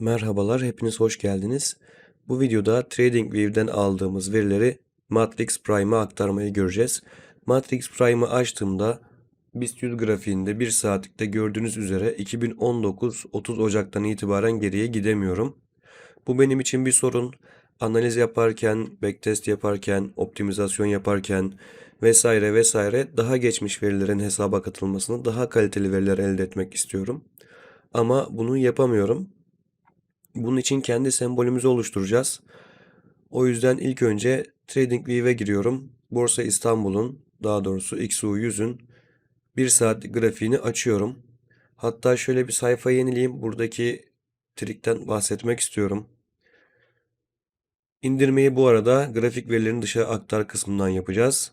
Merhabalar, hepiniz hoş geldiniz. Bu videoda TradingView'den aldığımız verileri Matrix Prime'a aktarmayı göreceğiz. Matrix Prime'ı açtığımda BIST 100 grafiğinde 1 saatlikte gördüğünüz üzere 2019 30 Ocak'tan itibaren geriye gidemiyorum. Bu benim için bir sorun. Analiz yaparken, backtest yaparken, optimizasyon yaparken vesaire vesaire daha geçmiş verilerin hesaba katılmasını, daha kaliteli veriler elde etmek istiyorum. Ama bunu yapamıyorum. Bunun için kendi sembolümüzü oluşturacağız. O yüzden ilk önce TradingView'e giriyorum. Borsa İstanbul'un, daha doğrusu XU100'ün 1 saatlik grafiğini açıyorum. Hatta şöyle bir sayfa yenileyim. Buradaki trikten bahsetmek istiyorum. İndirmeyi bu arada grafik verilerini dışa aktar kısmından yapacağız.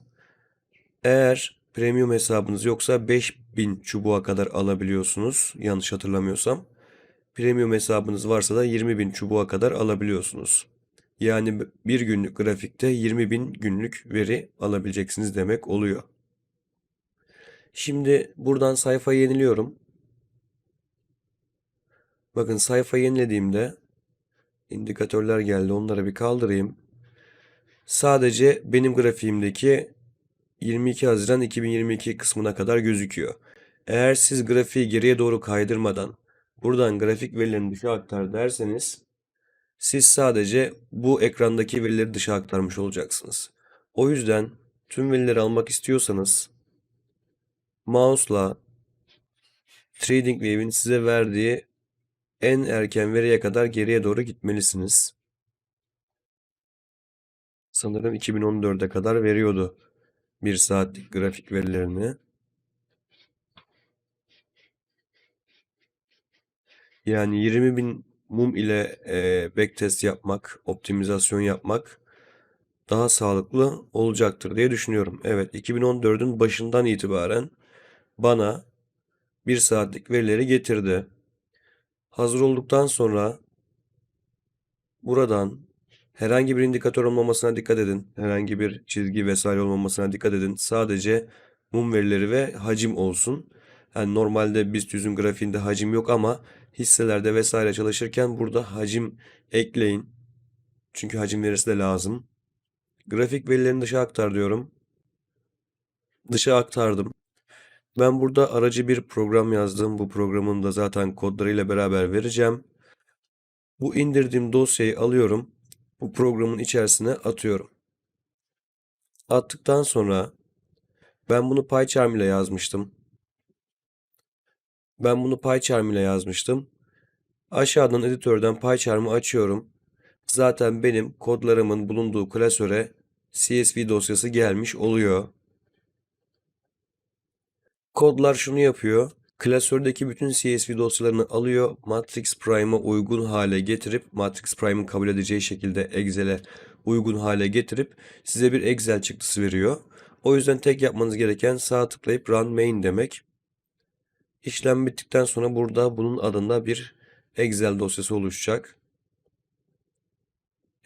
Eğer premium hesabınız yoksa 5000 çubuğa kadar alabiliyorsunuz. Yanlış hatırlamıyorsam. Premium hesabınız varsa da 20.000 çubuğa kadar alabiliyorsunuz. Yani bir günlük grafikte 20.000 günlük veri alabileceksiniz demek oluyor. Şimdi buradan sayfayı yeniliyorum. Bakın sayfa yenilediğimde indikatörler geldi. Onları bir kaldırayım. Sadece benim grafiğimdeki 22 Haziran 2022 kısmına kadar gözüküyor. Eğer siz grafiği geriye doğru kaydırmadan buradan grafik verilerini dışa aktar derseniz siz sadece bu ekrandaki verileri dışa aktarmış olacaksınız. O yüzden tüm verileri almak istiyorsanız mouse'la TradingView'in size verdiği en erken veriye kadar geriye doğru gitmelisiniz. Sanırım 2014'e kadar veriyordu bir saatlik grafik verilerini. Yani 20 bin mum ile e, backtest yapmak, optimizasyon yapmak daha sağlıklı olacaktır diye düşünüyorum. Evet, 2014'ün başından itibaren bana bir saatlik verileri getirdi. Hazır olduktan sonra buradan herhangi bir indikatör olmamasına dikkat edin. Herhangi bir çizgi vesaire olmamasına dikkat edin. Sadece mum verileri ve hacim olsun. Yani normalde BIST 100'ün grafiğinde hacim yok ama hisselerde vesaire çalışırken burada hacim ekleyin. Çünkü hacim verisi de lazım. Grafik verilerini dışa aktar diyorum. Dışa aktardım. Ben burada aracı bir program yazdım. Bu programın da zaten kodlarıyla beraber vereceğim. Bu indirdiğim dosyayı alıyorum. Bu programın içerisine atıyorum. Attıktan sonra ben bunu PyCharm ile yazmıştım. Ben bunu PyCharm ile yazmıştım. Aşağıdan editörden PyCharm'ı açıyorum. Zaten benim kodlarımın bulunduğu klasöre CSV dosyası gelmiş oluyor. Kodlar şunu yapıyor. Klasördeki bütün CSV dosyalarını alıyor, Matrix Prime'a uygun hale getirip, Matrix Prime'ın kabul edeceği şekilde Excel'e uygun hale getirip size bir Excel çıktısı veriyor. O yüzden tek yapmanız gereken sağ tıklayıp Run Main demek. İşlem bittikten sonra burada bunun adında bir Excel dosyası oluşacak.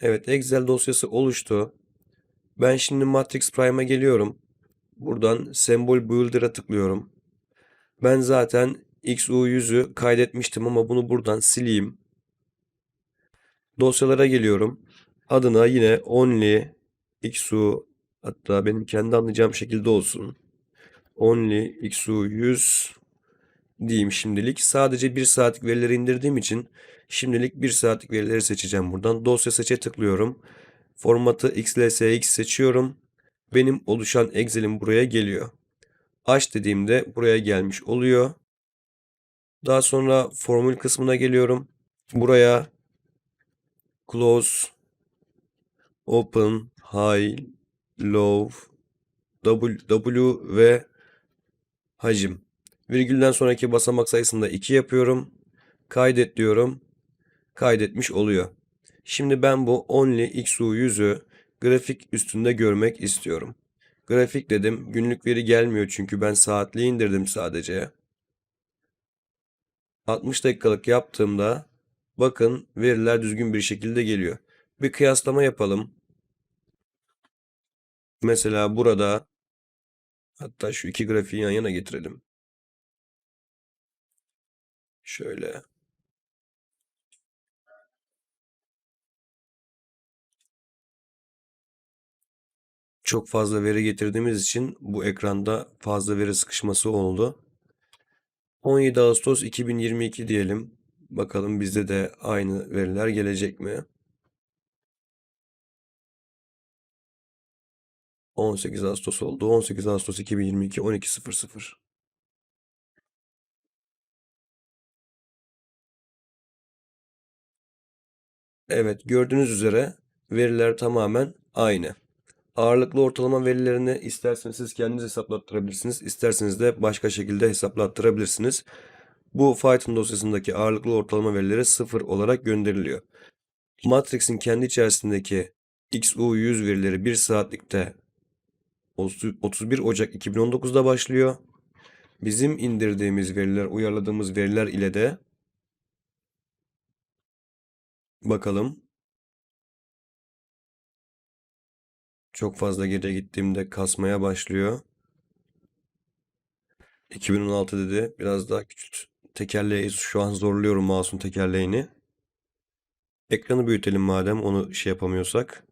Evet, Excel dosyası oluştu. Ben şimdi Matrix Prime'a geliyorum. Buradan Symbol Builder'a tıklıyorum. Ben zaten XU100'ü kaydetmiştim ama bunu buradan sileyim. Dosyalara geliyorum. Adına yine only XU hatta benim kendi anlayacağım şekilde olsun. Only XU100 diyeyim şimdilik. Sadece 1 saatlik verileri indirdiğim için şimdilik 1 saatlik verileri seçeceğim buradan. Dosya seçe tıklıyorum. Formatı XLSX seçiyorum. Benim oluşan Excel'im buraya geliyor. Aç dediğimde buraya gelmiş oluyor. Daha sonra formül kısmına geliyorum. Buraya close, open, high, low, W, W ve hacim. Virgülden sonraki basamak sayısını da 2 yapıyorum. Kaydet diyorum. Kaydetmiş oluyor. Şimdi ben bu only XU100'ü grafik üstünde görmek istiyorum. Grafik dedim. Günlük veri gelmiyor çünkü ben saatliği indirdim sadece. 60 dakikalık yaptığımda bakın veriler düzgün bir şekilde geliyor. Bir kıyaslama yapalım. Mesela burada hatta şu iki grafiği yan yana getirelim. Şöyle. Çok fazla veri getirdiğimiz için bu ekranda fazla veri sıkışması oldu. 17 Ağustos 2022 diyelim. Bakalım bizde de aynı veriler gelecek mi? 18 Ağustos oldu. 18 Ağustos 2022 12.00 Evet, gördüğünüz üzere veriler tamamen aynı. Ağırlıklı ortalama verilerini isterseniz siz kendiniz hesaplattırabilirsiniz, isterseniz de başka şekilde hesaplattırabilirsiniz. Bu Python dosyasındaki ağırlıklı ortalama verileri sıfır olarak gönderiliyor. Matrix'in kendi içerisindeki XU100 verileri 1 saatlikte 31 Ocak 2019'da başlıyor. Bizim indirdiğimiz veriler, uyarladığımız veriler ile de bakalım. Çok fazla geriye gittiğimde kasmaya başlıyor. 2016 dedi. Biraz daha küçült. Tekerleği şu an zorluyorum mouse'un tekerleğini. Ekranı büyütelim madem onu şey yapamıyorsak.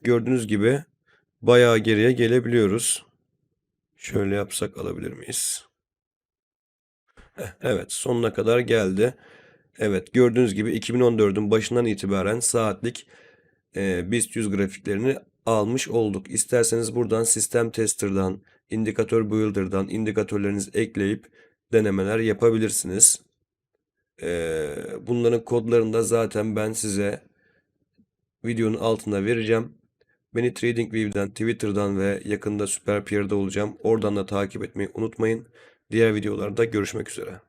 Gördüğünüz gibi bayağı geriye gelebiliyoruz. Şöyle yapsak alabilir miyiz? Evet sonuna kadar geldi. Evet gördüğünüz gibi 2014'ün başından itibaren saatlik e, BIST 100 grafiklerini almış olduk. İsterseniz buradan sistem tester'dan, indikatör builder'dan indikatörlerinizi ekleyip denemeler yapabilirsiniz. E, bunların kodlarını da zaten ben size videonun altında vereceğim. Beni TradingView'den, Twitter'dan ve yakında SuperPeer'da olacağım. Oradan da takip etmeyi unutmayın. Diğer videolarda görüşmek üzere.